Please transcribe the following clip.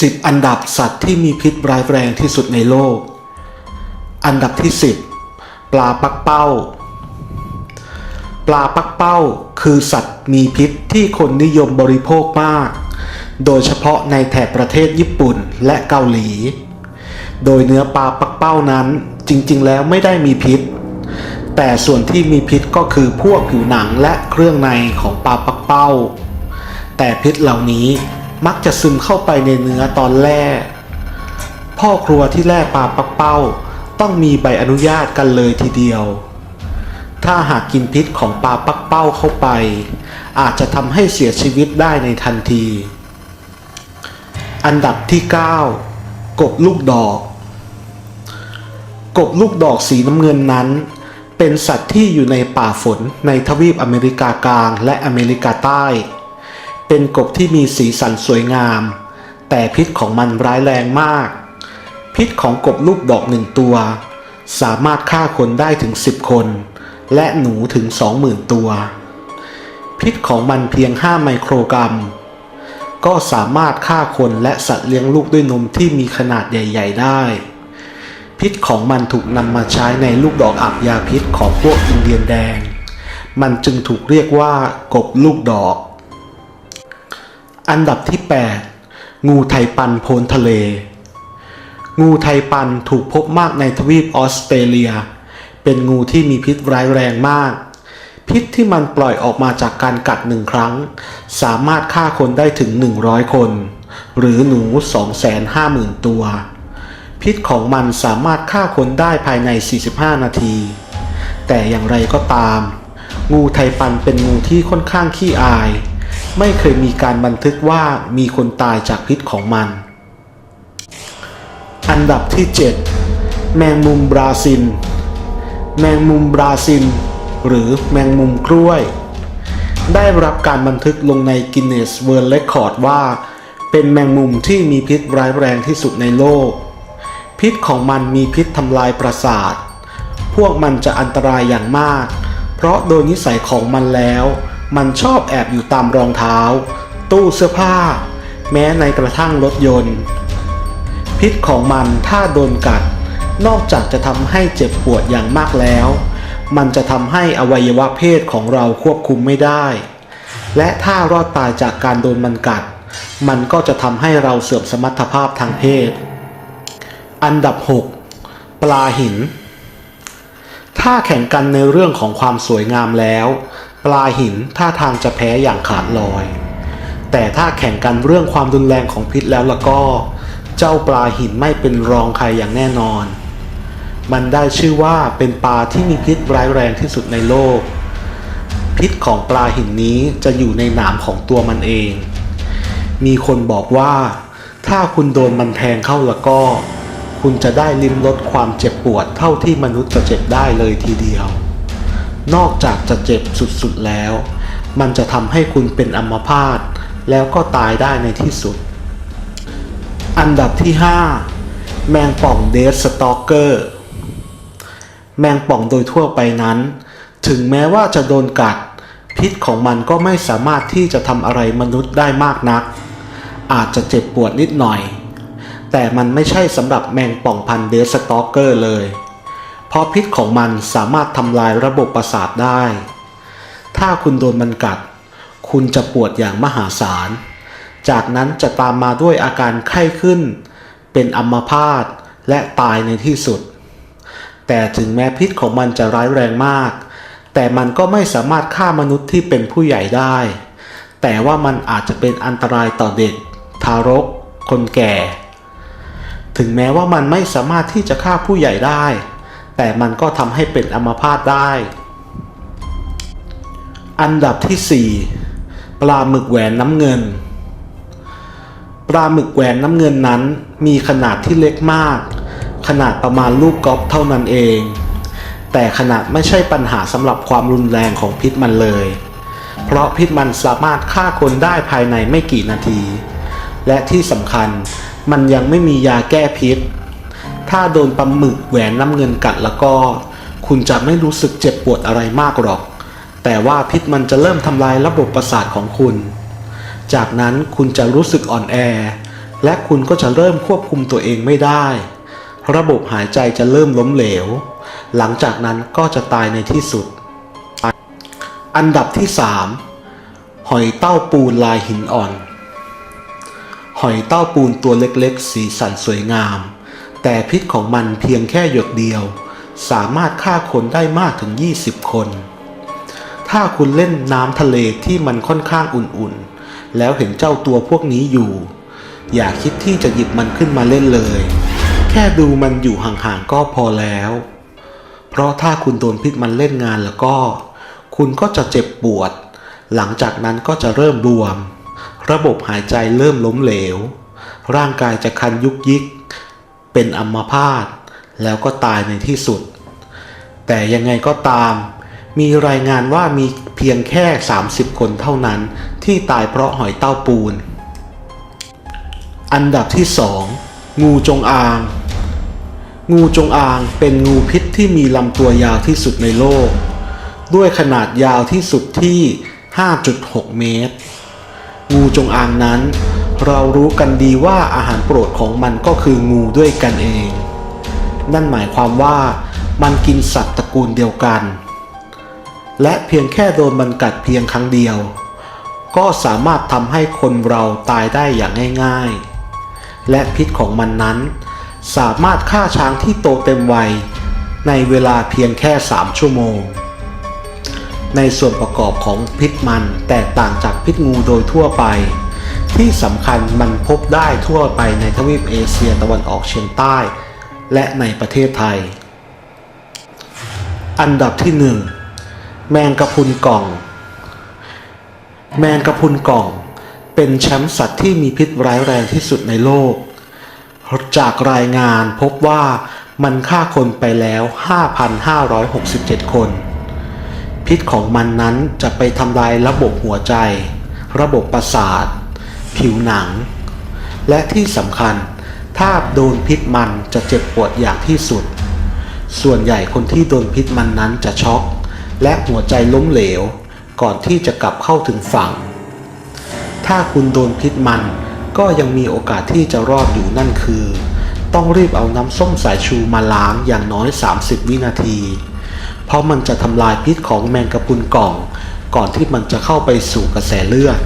10 อันดับสัตว์ที่มีพิษร้ายแรงที่สุดในโลก อันดับที่ 10 ปลาปักเป้า ปลาปักเป้าคือสัตว์มีพิษที่คนนิยมบริโภคมาก โดยเฉพาะในแถบประเทศญี่ปุ่นและเกาหลี โดยเนื้อปลาปักเป้านั้นจริงๆ แล้วไม่ได้มีพิษ แต่ส่วนที่มีพิษก็คือพวกผิวหนังและเครื่องในของปลาปักเป้า แต่พิษเหล่านี้ มักจะซึมเข้าไปในเนื้อตอนแรกพ่อครัวที่แล่ปลาปักเป้า ต้องมีใบอนุญาตกันเลยทีเดียว ถ้าหากกินพิษของปลาปักเป้าเข้าไป อาจจะทำให้เสียชีวิตได้ในทันที อันดับที่ 9 กบลูกดอก กบลูกดอกสีน้ำเงินนั้น เป็นสัตว์ที่อยู่ในป่าฝนในทวีปอเมริกากลางและอเมริกาใต้ เป็นกบที่มีสีสันสวยงาม แต่พิษของมันร้ายแรงมาก พิษของกบลูกดอกหนึ่งตัว สามารถฆ่าคนได้ถึง 10 คน และหนูถึง 20,000 ตัว พิษของมันเพียง 5 ไมโครกรัม ก็สามารถฆ่าคนและสัตว์เลี้ยงลูกด้วยนมที่มีขนาดใหญ่ ๆ ได้ พิษของมันถูกนำมาใช้ในลูกดอกอับยาพิษของพวกอินเดียนแดง มันจึงถูกเรียกว่ากบลูกดอก อันดับที่ 8 งูไทปันโพนทะเล งูไทปันถูกพบมากในทวีปออสเตรเลีย เป็นงูที่มีพิษร้ายแรงมาก พิษที่มันปล่อยออกมาจากการกัดหนึ่งครั้ง สามารถฆ่าคนได้ถึง 100 คน หรือหนู 250,000 ตัว พิษของมันสามารถฆ่าคนได้ภายใน 45 นาที แต่อย่างไรก็ตาม งูไทปันเป็นงูที่ค่อนข้างขี้อาย ไม่เคยมีการบันทึกว่ามีคนตายจากพิษของมัน อันดับที่ 7 แมงมุมบราซิล แมงมุมบราซิล หรือแมงมุมกล้วย ได้รับการบันทึกลงในกินเนสเวิร์ลเรคคอร์ดว่า เป็นแมงมุมที่มีพิษร้ายแรงที่สุดในโลก พิษของมันมีพิษทำลายประสาท พวกมันจะอันตรายอย่างมาก เพราะโดยนิสัยของมันแล้ว มันชอบแอบอยู่ตามรองเท้า ตู้เสื้อผ้า แม้ในกระทั่งรถยนต์ พิษของมันถ้าโดนกัด นอกจากจะทำให้เจ็บปวดอย่างมากแล้ว มันจะทำให้อวัยวะเพศของเราควบคุมไม่ได้ และถ้ารอดตายจากการโดนมันกัด มันก็จะทำให้เราเสื่อมสมรรถภาพทางเพศ อันดับ 6 ปลาหิน ถ้าแข่งกันในเรื่องของความสวยงามแล้ว ลาหินท่าทางจะแพ้อย่างขาดลอย แต่ถ้าแข่งกันเรื่องความรุนแรงของพิษแล้วละก็ เจ้าปลาหินไม่เป็นรองใครอย่างแน่นอน มันได้ชื่อว่าเป็นปลาที่มีพิษร้ายแรงที่สุดในโลก พิษของปลาหินนี้จะอยู่ในหนามของตัวมันเอง มีคนบอกว่า ถ้าคุณโดนมันแทงเข้าล้วก็ คุณจะได้ลิ้มรสความเจ็บปวดเท่าที่มนุษย์จะเจ็บได้เลยทีเดียว นอกจากจะเจ็บสุดๆแล้ว มันจะทำให้คุณเป็นอัมพาตแล้วก็ตายได้ในที่สุด อันดับที่ 5 แมงป่องเดสสตอกเกอร์แมงป่องโดยทั่วไปนั้น ถึงแม้ว่าจะโดนกัด พิษของมันก็ไม่สามารถที่จะทำอะไรมนุษย์ได้มากนัก อาจจะเจ็บปวดนิดหน่อย แต่มันไม่ใช่สำหรับแมงป่องพันธุ์เดสสตอกเกอร์เลย เพราะพิษของมันสามารถทำลายระบบประสาทได้ ถ้าคุณโดนมันกัด คุณจะปวดอย่างมหาศาล จากนั้นจะตามมาด้วยอาการไข้ขึ้น เป็นอัมพาตและตายในที่สุด แต่ถึงแม้พิษของมันจะร้ายแรงมาก แต่มันก็ไม่สามารถฆ่ามนุษย์ที่เป็นผู้ใหญ่ได้ แต่ว่ามันอาจจะเป็นอันตรายต่อเด็ก ทารก คนแก่ ถึงแม้ว่ามันไม่สามารถที่จะฆ่าผู้ใหญ่ได้ แต่มันก็ทำให้เป็นอัมพาตได้ อันดับที่ 4 ปลาหมึกแหวนน้ำเงิน ปลาหมึกแหวนน้ำเงินนั้นมีขนาดที่เล็กมาก ขนาดประมาณลูกกอล์ฟเท่านั้นเอง แต่ขนาดไม่ใช่ปัญหาสำหรับความรุนแรงของพิษมันเลย เพราะพิษมันสามารถฆ่าคนได้ภายในไม่กี่นาที และที่สำคัญมันยังไม่มียาแก้พิษ ถ้าโดนปลาหมึกแหวนน้ำเงินกัดแล้วก็ คุณจะไม่รู้สึกเจ็บปวดอะไรมากหรอก แต่ว่าพิษมันจะเริ่มทำลายระบบประสาทของคุณ จากนั้นคุณจะรู้สึกอ่อนแอ และคุณก็จะเริ่มควบคุมตัวเองไม่ได้ ระบบหายใจจะเริ่มล้มเหลว หลังจากนั้นก็จะตายในที่สุด อันดับที่ 3 หอยเต้าปูนลายหินอ่อน หอยเต้าปูนตัวเล็กๆ สีสันสวยงาม แต่พิษของมันเพียงแค่หยดเดียว สามารถฆ่าคนได้มากถึง 20 คน ถ้าคุณเล่นน้ำทะเลที่มันค่อนข้างอุ่นๆ แล้วเห็นเจ้าตัวพวกนี้อยู่ อย่าคิดที่จะหยิบมันขึ้นมาเล่นเลย แค่ดูมันอยู่ห่างๆก็พอแล้ว เพราะถ้าคุณโดนพิษมันเล่นงานแล้วก็ คุณก็จะเจ็บปวด หลังจากนั้นก็จะเริ่มบวม ระบบหายใจเริ่มล้มเหลว ร่างกายจะคันยุกยิก เป็นอัมพาตแล้วก็ตายในที่สุด แต่ยังไงก็ตาม มีรายงานว่ามีเพียงแค่ 30 คนเท่านั้นที่ตายเพราะหอยเต้าปูน อันดับที่ 2 งูจงอาง งูจงอางเป็นงูพิษที่มีลำตัวยาวที่สุดในโลก ด้วยขนาดยาวที่สุดที่ 5.6 เมตร งูจงอางนั้น เรารู้กันดีว่าอาหารโปรดของมันก็คืองูด้วยกันเอง นั่นหมายความว่ามันกินสัตว์ตระกูลเดียวกัน และเพียงแค่โดนมันกัดเพียงครั้งเดียว ก็สามารถทำให้คนเราตายได้อย่างง่าย ๆ และพิษของมันนั้น สามารถฆ่าช้างที่โตเต็มวัยในเวลาเพียงแค่ 3 ชั่วโมง ในส่วนประกอบของพิษมันแตกต่างจากพิษงูโดยทั่วไป ที่สำคัญมันพบได้ทั่วไปในทวีปเอเชียตะวันออกเฉียงใต้ และในประเทศไทย อันดับที่หนึ่งแมงกะพุนกล่อง แมงกะพุนกล่อง เป็นแชมป์สัตว์ที่มีพิษร้ายแรงที่สุดในโลก จากรายงานพบว่ามันฆ่าคนไปแล้ว 5,567 คน พิษของมันนั้นจะไปทำลายระบบหัวใจ ระบบประสาท ผิวหนัง และที่สำคัญถ้าโดนพิษมันจะเจ็บปวดอย่างที่สุด ส่วนใหญ่คนที่โดนพิษมันนั้นจะช็อก และหัวใจล้มเหลว ก่อนที่จะกลับเข้าถึงฝั่ง ถ้าคุณโดนพิษมันก็ยังมีโอกาสที่จะรอดอยู่นั่นคือ ต้องรีบเอาน้ำส้มสายชูมาล้างอย่างน้อย 30 วินาที เพราะมันจะทำลายพิษของแมงกะพรุนกล่อง ก่อนที่มันจะเข้าไปสู่กระแสเลือด